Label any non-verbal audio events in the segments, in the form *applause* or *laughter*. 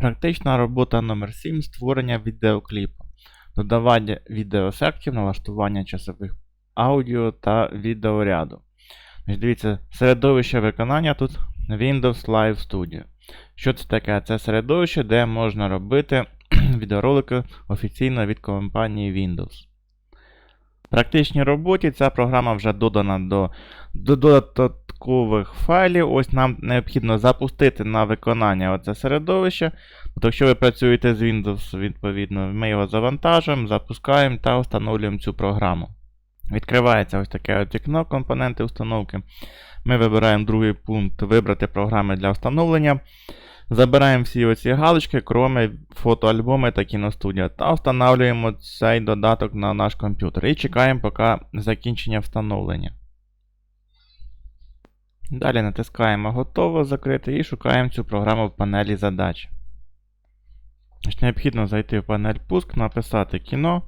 Практична робота номер 7 створення відеокліпу, додавання відеоефектів, налаштування часових аудіо та відеоряду. Дивіться, середовище виконання тут Windows Live Studio. Що це таке? Це середовище, де можна робити *clears throat* відеоролики офіційно від компанії Windows. В практичній роботі ця програма вже додана до, до додаткових файлів. Ось нам необхідно запустити на виконання оце середовище. Тобто, якщо ви працюєте з Windows, відповідно, ми його завантажуємо, запускаємо та встановлюємо цю програму. Відкривається ось таке вікно компоненти установки. Ми вибираємо другий пункт Вибрати програми для встановлення. Забираємо всі оці галочки, кроме фотоальбоми та кіностудія, та встановлюємо цей додаток на наш комп'ютер. І чекаємо поки закінчення встановлення. Далі натискаємо Готово закрити і шукаємо цю програму в панелі задач. Необхідно зайти в панель Пуск, написати кіно.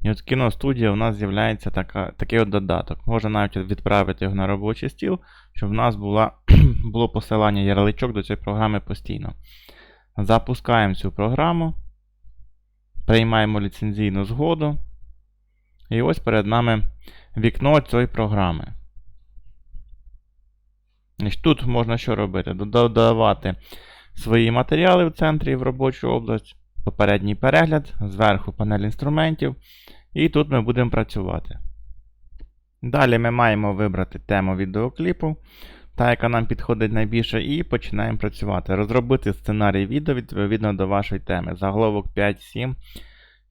І от кіностудія у нас з'являється такий от додаток. Можна навіть відправити його на робочий стіл, щоб в нас була, *clears throat* було посилання ярличок до цієї програми постійно. Запускаємо цю програму. Приймаємо ліцензійну згоду. І ось перед нами вікно цієї програми. Тут можна що робити? Додавати свої матеріали в центрі в робочу область, попередній перегляд, зверху панель інструментів. І тут ми будемо працювати. Далі ми маємо вибрати тему відеокліпу, та, яка нам підходить найбільше, і починаємо працювати. Розробити сценарій відео відповідно до вашої теми. Заголовок 5-7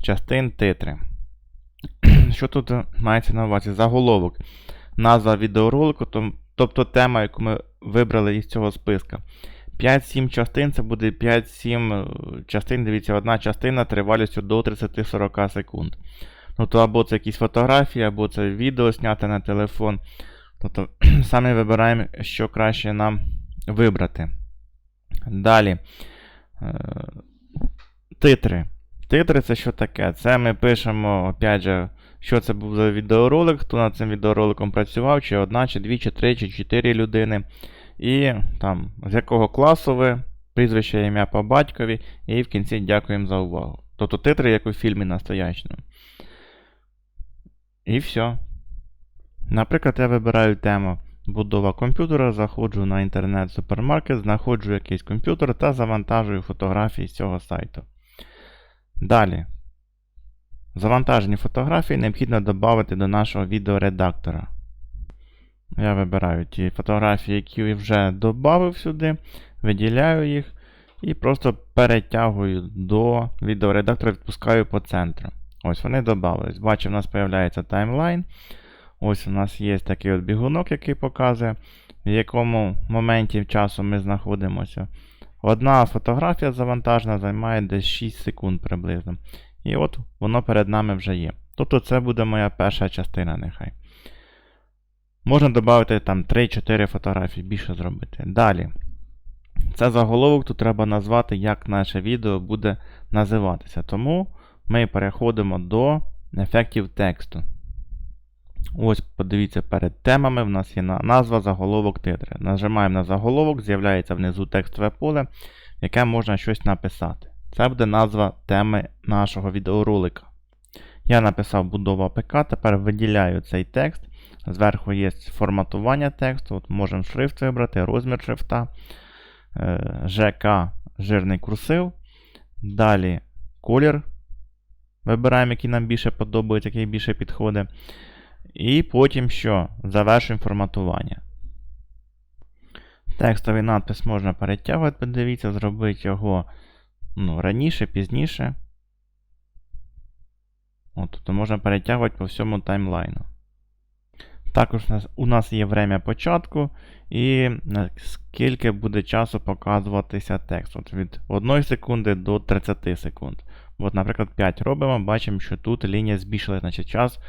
частин титри. *clears throat* Що тут мається на увазі? Заголовок. Назва відеоролику, том- тобто тема, яку ми вибрали із цього списка. 5-7 частин це буде 5-7 е, частин. Дивіться, одна частина тривалістю до 30-40 секунд. Ну, то або це якісь фотографії, або це відео зняти на телефон. Тобто *clears throat* саме вибираємо, що краще нам вибрати. Далі. Е, Титри. Титри це що таке? Це ми пишемо, опять же, що це був за відеоролик, хто над цим відеороликом працював, чи одна, чи дві, чи три, чи чотири людини. І там, з якого класу ви, прізвище, ім'я по батькові, і в кінці дякуємо за увагу. Тобто титри, як у фільмі настоячному. І все. Наприклад, я вибираю тему будова комп'ютера, заходжу на інтернет-супермаркет, знаходжу якийсь комп'ютер та завантажую фотографії з цього сайту. Далі. Завантажені фотографії необхідно додати до нашого відеоредактора. Я вибираю ті фотографії, які вже додав сюди, виділяю їх і просто перетягую до відеоредактора, відпускаю по центру. Ось вони додались. Бачимо, у нас з'являється таймлайн. Ось у нас є такий от бігунок, який показує, в якому моменті часу ми знаходимося. Одна фотографія завантажена займає десь 6 секунд приблизно. І от воно перед нами вже є. Тобто це буде моя перша частина нехай. Можна додати там 3-4 фотографії, більше зробити. Далі. Це заголовок, тут треба назвати, як наше відео буде називатися. Тому ми переходимо до ефектів тексту. Ось, подивіться, перед темами в нас є назва, заголовок, титри. Нажимаємо на заголовок, з'являється внизу текстове поле, в яке можна щось написати. Це буде назва теми нашого відеоролика. Я написав будова АПК, тепер виділяю цей текст. Зверху є форматування тексту. От Можемо шрифт вибрати, розмір шрифта, е, ЖК, жирний курсив. Далі колір. Вибираємо, який нам більше подобається, який більше підходить. І потім що? Завершуємо форматування. Текстовий надпис можна перетягувати, подивіться, зробити його ну, раніше, пізніше. От, Тобто можна перетягувати по всьому таймлайну. Також у нас, є время початку і скільки буде часу показуватися текст. От Від 1 секунди до 30 секунд. От, Наприклад, 5 робимо, бачимо, що тут лінія збільшилася, значить час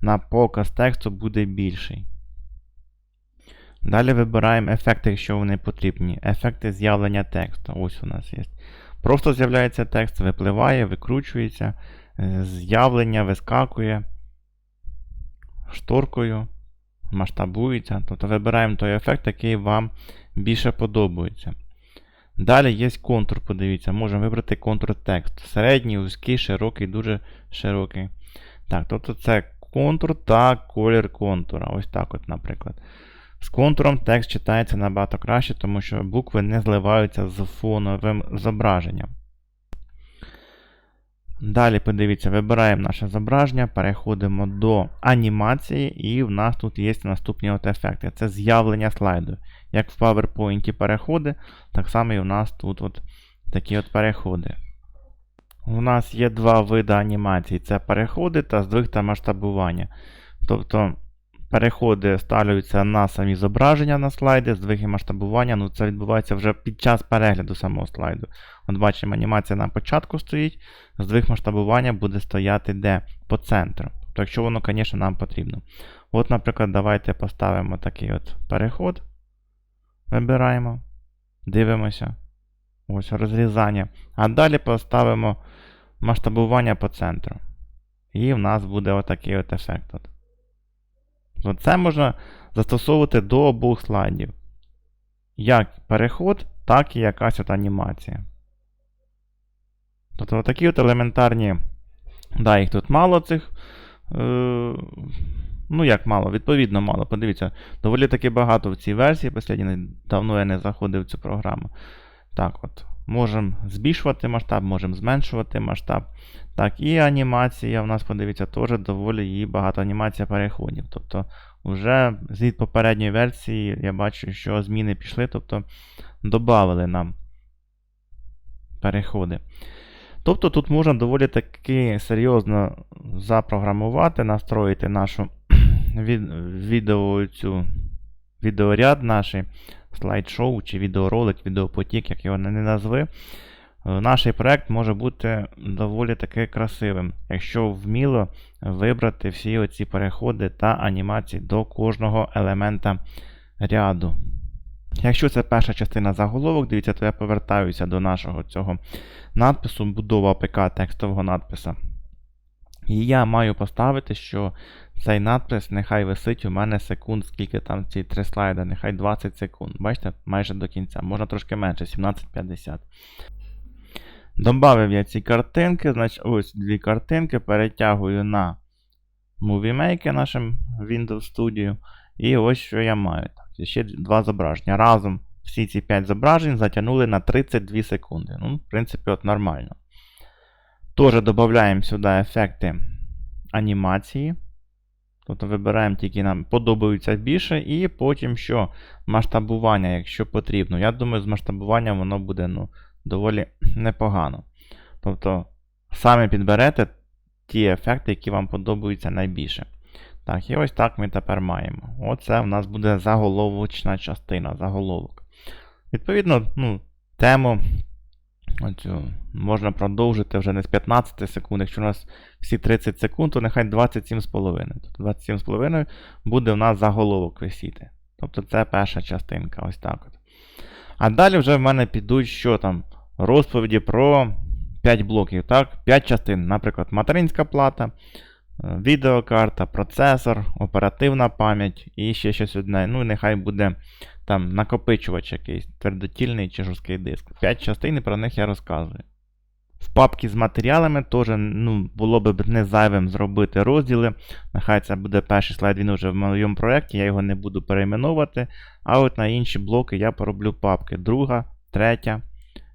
на показ тексту буде більший. Далі вибираємо ефекти, якщо вони потрібні. Ефекти з'явлення тексту. Ось у нас є. Просто з'являється текст, випливає, викручується, е, з'явлення вискакує шторкою, масштабується. Тобто вибираємо той ефект, який вам більше подобається. Далі є контур, подивіться, можемо вибрати контур тексту. Середній, вузький, широкий, дуже широкий. Так, тобто це контур та колір контура. Ось так, от, наприклад. З контуром текст читається набагато краще, тому що букви не зливаються з фоновим зображенням. Далі подивіться, вибираємо наше зображення, переходимо до анімації, і в нас тут є наступні от ефекти. Це з'явлення слайду. Як в PowerPoint переходи, так само і в нас тут от такі от переходи. У нас є два види анімацій: це переходи та здвиг та масштабування. Тобто переходи ставлюються на самі зображення на слайди, здвиг і масштабування. Ну, це відбувається вже під час перегляду самого слайду. От бачимо, анімація на початку стоїть, здвиг масштабування буде стояти де? По центру. Тобто, якщо воно, звісно, нам потрібно. От, наприклад, давайте поставимо такий от переход. Вибираємо, дивимося. Ось розрізання. А далі поставимо масштабування по центру. І в нас буде отакий от ефект. От. Тобто Це можна застосовувати до обох слайдів. Як переход, так і якась от анімація. Тобто такі от елементарні. Да, їх тут мало цих. Е, ну, як мало, відповідно мало. Подивіться, доволі таки багато в цій версії. Послідній, давно я не заходив в цю програму. Так от. Можемо збільшувати масштаб, можемо зменшувати масштаб. Так, і анімація у нас, подивіться, теж доволі її багато анімація переходів. Тобто, вже від попередньої версії я бачу, що зміни пішли, тобто додали нам переходи. Тобто тут можна доволі таки серйозно запрограмувати, настроїти нашу *clears throat* від, відео, цю, відеоряд наш, слайд-шоу чи відеоролик, відеопотік, як його не назви. Е, Наш проект може бути доволі таки красивим, якщо вміло вибрати всі оці переходи та анімації до кожного елемента ряду. Якщо це перша частина заголовок, дивіться, то я повертаюся до нашого цього надпису, будова АПК текстового надписа. І я маю поставити, що цей надпис нехай висить у мене секунд, скільки там ці три слайди, нехай 20 секунд. Бачите, майже до кінця. Можна трошки менше, 17.50. Добавив я ці картинки, значить, ось дві картинки, перетягую на Movie Maker нашим Windows Studio. І ось що я маю. Так, ще два зображення. Разом всі ці 5 зображень затягнули на 32 секунди. Ну, в принципі, от нормально. Теж додаємо сюди ефекти анімації. Тобто вибираємо тільки нам подобаються більше, і потім що масштабування, якщо потрібно. Я думаю, з масштабуванням воно буде ну, доволі непогано. Тобто, самі підберете ті ефекти, які вам подобаються найбільше. Так, і ось так ми тепер маємо. Оце в нас буде заголовочна частина, заголовок. Відповідно, ну, тему оцю можна продовжити вже не з 15 секунд. Якщо у нас всі 30 секунд, то нехай 27,5. Тобто 27,5 буде у нас заголовок висіти. Тобто це перша частинка. Ось так от. А далі вже в мене підуть що там? Розповіді про 5 блоків. так? 5 частин, наприклад, материнська плата, відеокарта, процесор, оперативна пам'ять і ще щось одне. Ну і нехай буде там накопичувач якийсь, твердотільний чи жорсткий диск. 5 частин і про них я розказую. В папці з матеріалами теж ну, було б не зайвим зробити розділи. Нехай це буде перший слайд, він вже в моєму проєкті, я його не буду перейменовувати. А от на інші блоки я пороблю папки. Друга, третя,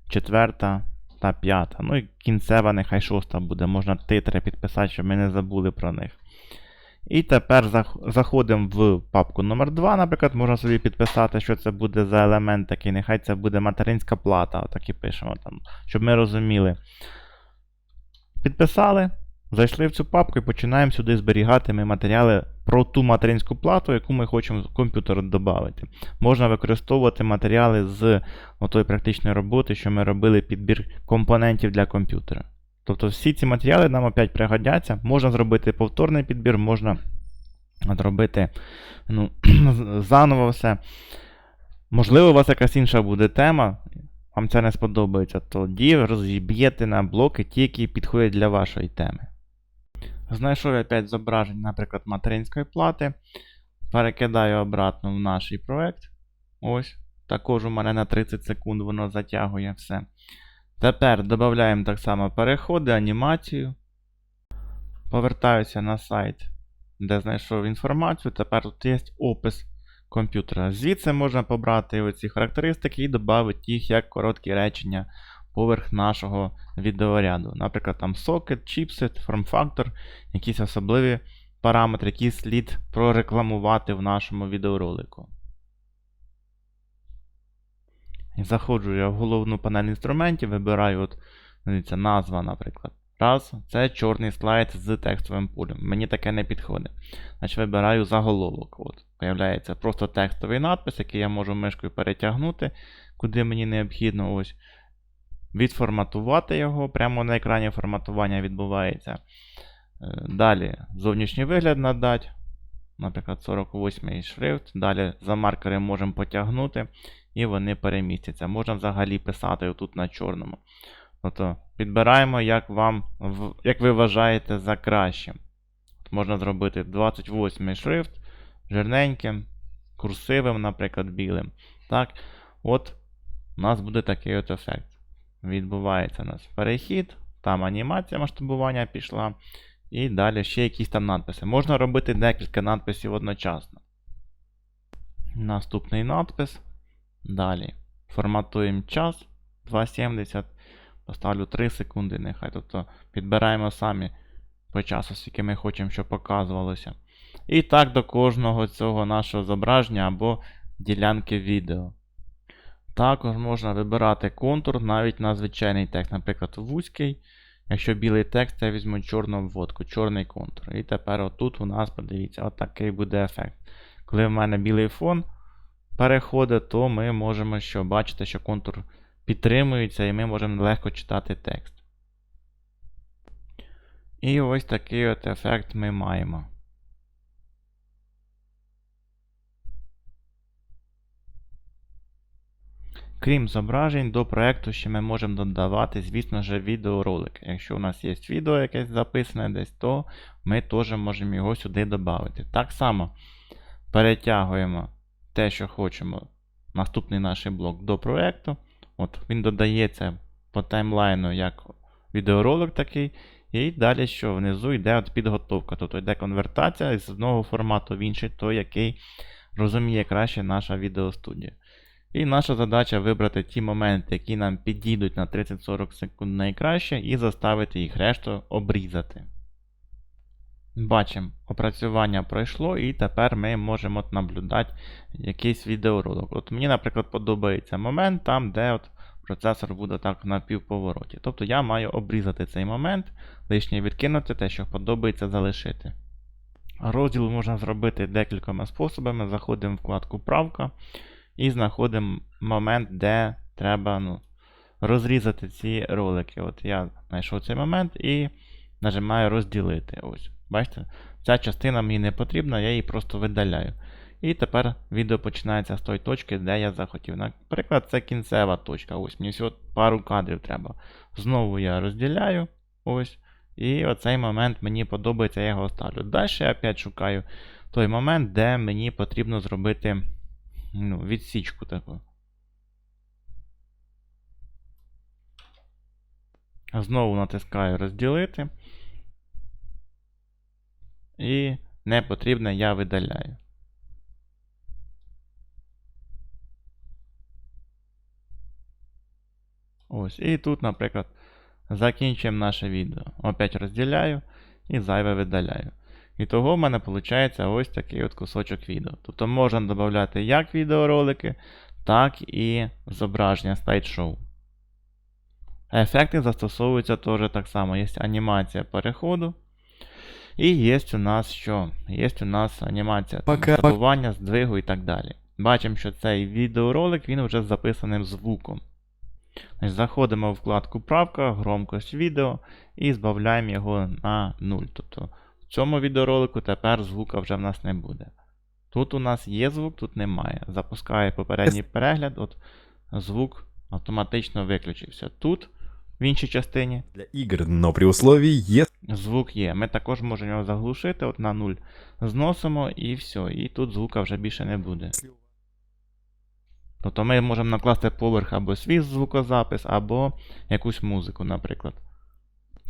четверта та п'ята. Ну і кінцева, нехай шоста буде. Можна титри підписати, щоб ми не забули про них. І тепер заходимо в папку номер 2 наприклад, можна собі підписати, що це буде за елемент такий. Нехай це буде материнська плата. Отак і пишемо там, щоб ми розуміли. Підписали, зайшли в цю папку і починаємо сюди зберігати ми матеріали про ту материнську плату, яку ми хочемо в комп'ютер додати. Можна використовувати матеріали з отої практичної роботи, що ми робили підбір компонентів для комп'ютера. Тобто всі ці матеріали нам опять пригодяться. Можна зробити повторний підбір, можна зробити ну, *clears throat* заново все. Можливо, у вас якась інша буде тема, вам це не сподобається, тоді розіб'єте на блоки ті, які підходять для вашої теми. Знайшов я 5 зображень, наприклад, материнської плати. Перекидаю обратно в наш проект. Ось. Також у мене на 30 секунд воно затягує все. Тепер додаємо так само переходи, анімацію. Повертаюся на сайт, де знайшов інформацію. Тепер тут є опис комп'ютера. Звідси можна побрати оці характеристики і додати їх як короткі речення поверх нашого відеоряду. Наприклад, там socket, chipset, form-factor, якісь особливі параметри, які слід прорекламувати в нашому відеоролику. Заходжу я в головну панель інструментів, вибираю от, дивіться, назва, наприклад. Раз, це чорний слайд з текстовим полем. Мені таке не підходить. Значить, вибираю заголовок. От, Появляється просто текстовий надпис, який я можу мишкою перетягнути, куди мені необхідно. ось. Відформатувати його. Прямо на екрані форматування відбувається. Е, Далі зовнішній вигляд надати. Наприклад, 48 шрифт. Далі за маркери можемо потягнути, і вони перемістяться. Можна взагалі писати отут на чорному. Тобто підбираємо, як вам, як ви вважаєте за кращим. От можна зробити 28 шрифт жирненьким, курсивим, наприклад, білим. Так, от у нас буде такий от ефект. Відбувається у нас перехід, там анімація масштабування пішла. І далі ще якісь там надписи. Можна робити декілька надписів одночасно. Наступний надпис. Далі. Форматуємо час 2.70. Поставлю 3 секунди, нехай. Тобто підбираємо самі по часу, скільки ми хочемо, щоб показувалося. І так до кожного цього нашого зображення або ділянки відео. Також можна вибирати контур навіть на звичайний текст, наприклад, вузький. Якщо білий текст, я візьму чорну обводку, чорний контур. І тепер отут у нас, подивіться, отакий буде ефект. Коли в мене білий фон переходить, то ми можемо що, бачити, що контур підтримується, і ми можемо легко читати текст. І ось такий от ефект ми маємо. Крім зображень, до проєкту ще ми можемо додавати, звісно ж, відеоролики. Якщо у нас є відео якесь записане десь, то ми теж можемо його сюди додати. Так само перетягуємо те, що хочемо, наступний наш блок до проєкту. От Він додається по таймлайну як відеоролик такий. І далі що внизу йде от підготовка. Тобто йде конвертація з одного формату в інший, той, який розуміє краще наша відеостудія. І наша задача вибрати ті моменти, які нам підійдуть на 30-40 секунд найкраще, і заставити їх решту обрізати. Бачимо, опрацювання пройшло, і тепер ми можемо наблюдати якийсь відеоролик. От Мені, наприклад, подобається момент там, де от процесор буде так на півповороті. Тобто я маю обрізати цей момент, лишнє відкинути, те, що подобається, залишити. Розділ можна зробити декількома способами. Заходимо в вкладку Правка. І знаходимо момент, де треба ну, розрізати ці ролики. От Я знайшов цей момент і нажимаю розділити. Ось. Бачите, ця частина мені не потрібна, я її просто видаляю. І тепер відео починається з тої точки, де я захотів. Наприклад, це кінцева точка. Ось, Мені всього пару кадрів треба. Знову я розділяю. Ось. І оцей момент мені подобається, я його ставлю. Далі я опять шукаю той момент, де мені потрібно зробити ну, відсічку таку. Знову натискаю розділити. І не потрібне я видаляю. Ось. І тут, наприклад, закінчуємо наше відео. Опять розділяю і зайве видаляю. І того в мене виходить ось такий от кусочок відео. Тобто можна додати як відеоролики, так і зображення слайд-шоу. Ефекти застосовуються теж так само. Є анімація переходу. І є у нас що? Є у нас анімація масштабування, здвигу і так далі. Бачимо, що цей відеоролик він вже з записаним звуком. Заходимо в вкладку Правка, громкость відео і збавляємо його на 0. Тобто в цьому відеоролику тепер звука вже в нас не буде. Тут у нас є звук, тут немає. Запускаю попередній перегляд, от звук автоматично виключився. Тут, в іншій частині, для игр, но при условии, если звук є. Ми також можемо його заглушити, от на 0 зносимо і все. І тут звука вже більше не буде. Тобто ми можемо накласти поверх або свій звукозапис, або якусь музику, наприклад.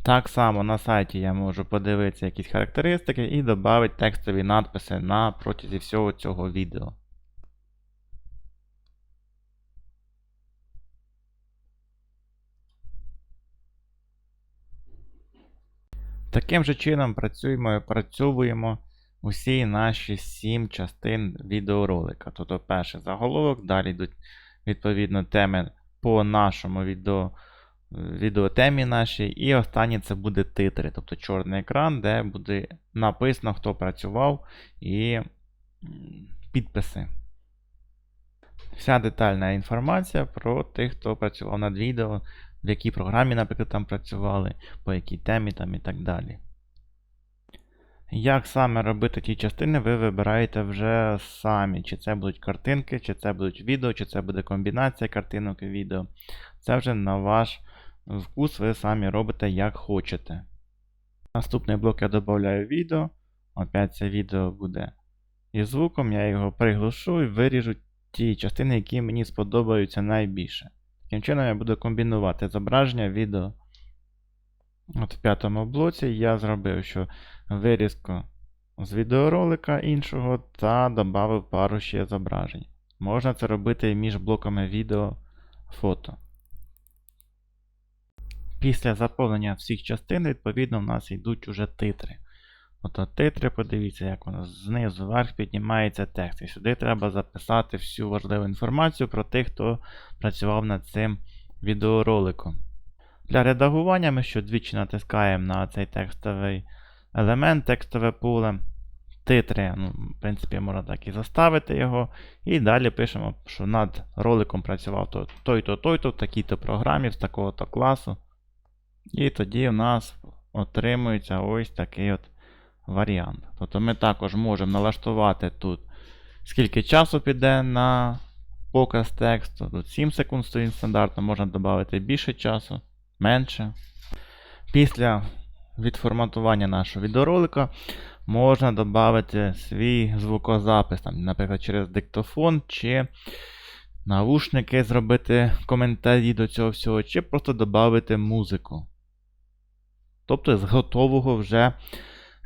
Так само на сайті я можу подивитися якісь характеристики і додати текстові надписи на протязі всього цього відео. Таким же чином працюємо і опрацьовуємо усі наші 7 частин відеоролика. Тобто перший заголовок, далі йдуть відповідно теми по нашому відео, відеотемі нашій. І останнє це буде титри, тобто чорний екран, де буде написано, хто працював, і підписи. Вся детальна інформація про тих, хто працював над відео, в якій програмі, наприклад, там працювали, по якій темі там і так далі. Як саме робити ті частини, ви вибираєте вже самі. Чи це будуть картинки, чи це будуть відео, чи це буде комбінація картинок і відео. Це вже на ваш вкус, ви самі робите як хочете. Наступний блок я додаю відео. Опять це відео буде із звуком, я його приглушу і виріжу ті частини, які мені сподобаються найбільше. Таким чином я буду комбінувати зображення, відео. От в п'ятому блоці я зробив, що вирізку з відеоролика іншого та додав пару ще зображень. Можна це робити між блоками відео фото. Після заповнення всіх частин, відповідно, в нас йдуть уже титри. Ото титри, подивіться, як воно знизу вверх піднімається текст. І сюди треба записати всю важливу інформацію про тих, хто працював над цим відеороликом. Для редагування ми щодвічі натискаємо на цей текстовий елемент, текстове поле. Титри, ну, в принципі, можна так і заставити його. І далі пишемо, що над роликом працював той-то, той-то, в такій-то програмі, з такого-то класу. І тоді в нас отримується ось такий от варіант. Тобто ми також можемо налаштувати тут, скільки часу піде на показ тексту. Тут 7 секунд стоїть стандартно, можна додати більше часу, менше. Після відформатування нашого відеоролика можна додати свій звукозапис, там, наприклад, через диктофон чи навушники зробити коментарі до цього всього, чи просто додати музику. Тобто з готового вже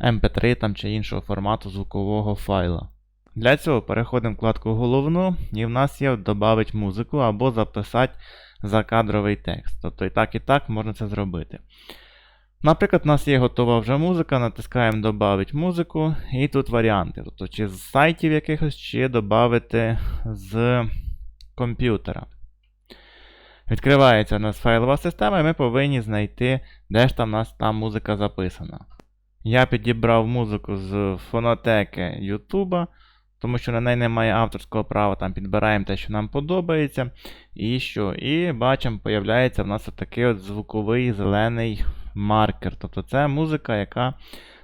MP3 там, чи іншого формату звукового файла. Для цього переходимо в вкладку головну, і в нас є додати музику або записати закадровий текст. Тобто і так, і так можна це зробити. Наприклад, у нас є готова вже музика, натискаємо Добавити музику, і тут варіанти. Тобто, чи з сайтів якихось, чи додати з комп'ютера. Відкривається у нас файлова система, і ми повинні знайти, де ж там у нас та музика записана. Я підібрав музику з фонотеки YouTube, тому що на неї немає авторського права, там підбираємо те, що нам подобається. І що? І бачимо, появляється в нас отакий от звуковий зелений маркер. Тобто це музика, яка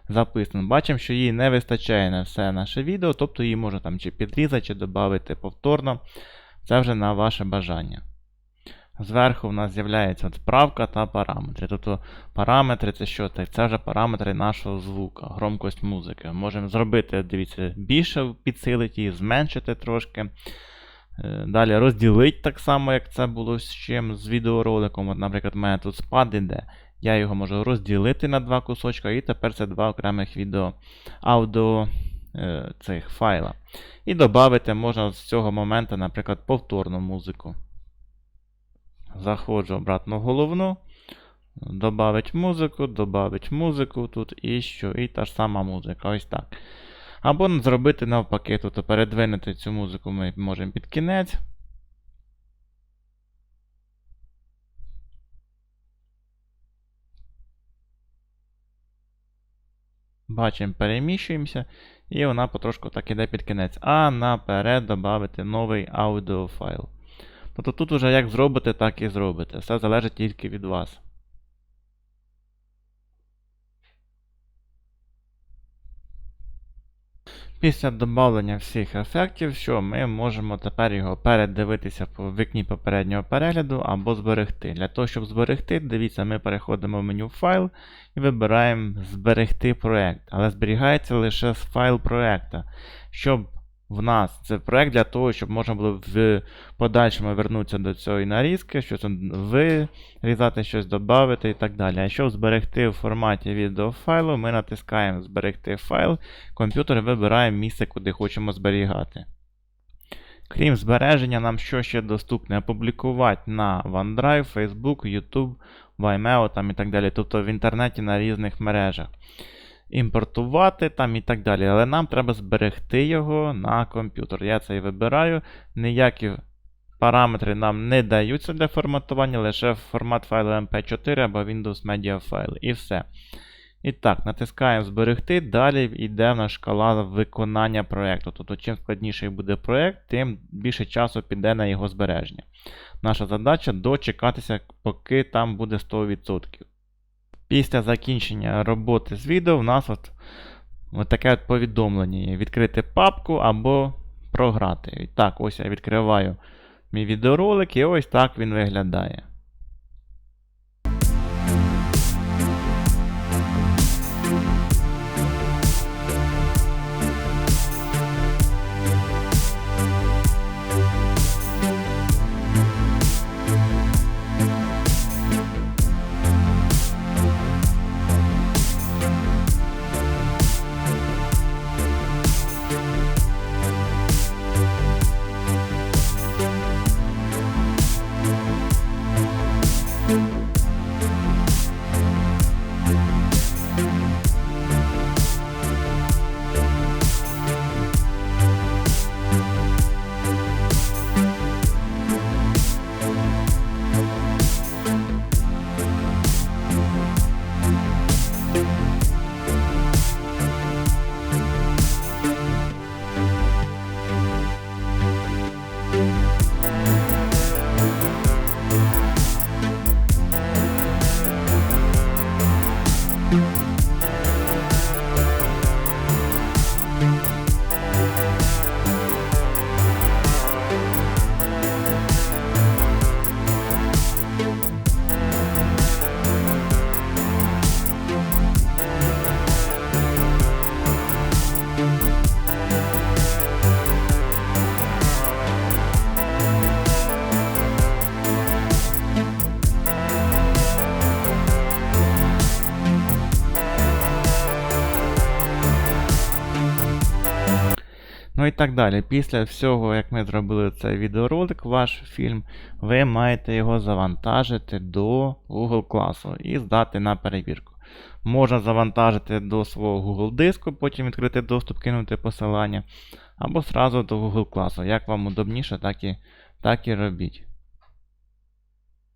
записана. Бачимо, що їй не вистачає на все наше відео, тобто її можна там чи підрізати, чи додати повторно. Це вже на ваше бажання. Зверху в нас з'являється от правка та параметри. Тобто параметри це що? Це вже параметри нашого звука, громкость музики. Можемо зробити, дивіться, більше підсилити її, зменшити трошки. Е, Далі розділити так само, як це було з чим з відеороликом. От, наприклад, у мене тут спад іде. Я його можу розділити на два кусочка, і тепер це два окремих відео аудіо е, цих файла. І додати можна з цього моменту, наприклад, повторну музику. Заходжу обратно в головну. Добавить музику, добавить музику тут і що, і та ж сама музика. Ось так. Або зробити навпаки, тобто передвинути цю музику ми можемо під кінець. Бачимо, переміщуємося, і вона потрошку так іде під кінець. А наперед додати новий аудіофайл. Тобто тут уже як зробите, так і зробите. Все залежить тільки від вас. Після додавлення всіх ефектів, що ми можемо тепер його передивитися по вікні попереднього перегляду або зберегти. Для того, щоб зберегти, дивіться, ми переходимо в меню файл і вибираємо зберегти проект. Але зберігається лише з файл проекта. Щоб в нас це проект для того, щоб можна було в подальшому вернутися до цієї нарізки, щось вирізати, щось додати і так далі. А щоб зберегти в форматі відеофайлу, ми натискаємо Зберегти файл, комп'ютер вибирає місце, куди хочемо зберігати. Крім збереження, нам що ще доступне? Опублікувати на OneDrive, Facebook, YouTube, Vimeo там і так далі. Тобто в інтернеті на різних мережах. Імпортувати там і так далі. Але нам треба зберегти його на комп'ютер. Я це і вибираю. Ніякі параметри нам не даються для форматування, лише формат файлу MP4 або Windows Media File. І все. І так, натискаємо зберегти. Далі йде в нас шкала виконання проєкту. Тобто, чим складніший буде проєкт, тим більше часу піде на його збереження. Наша задача дочекатися, поки там буде 100%. Після закінчення роботи з відео в нас от, от таке от повідомлення. Відкрити папку або програти. І так, ось я відкриваю мій відеоролик, і ось так він виглядає. Так далі. Після всього, як ми зробили цей відеоролик, ваш фільм, ви маєте його завантажити до Google класу і здати на перевірку. Можна завантажити до свого Google диску, потім відкрити доступ, кинути посилання, або зразу до Google класу. Як вам удобніше, так і, так і робіть.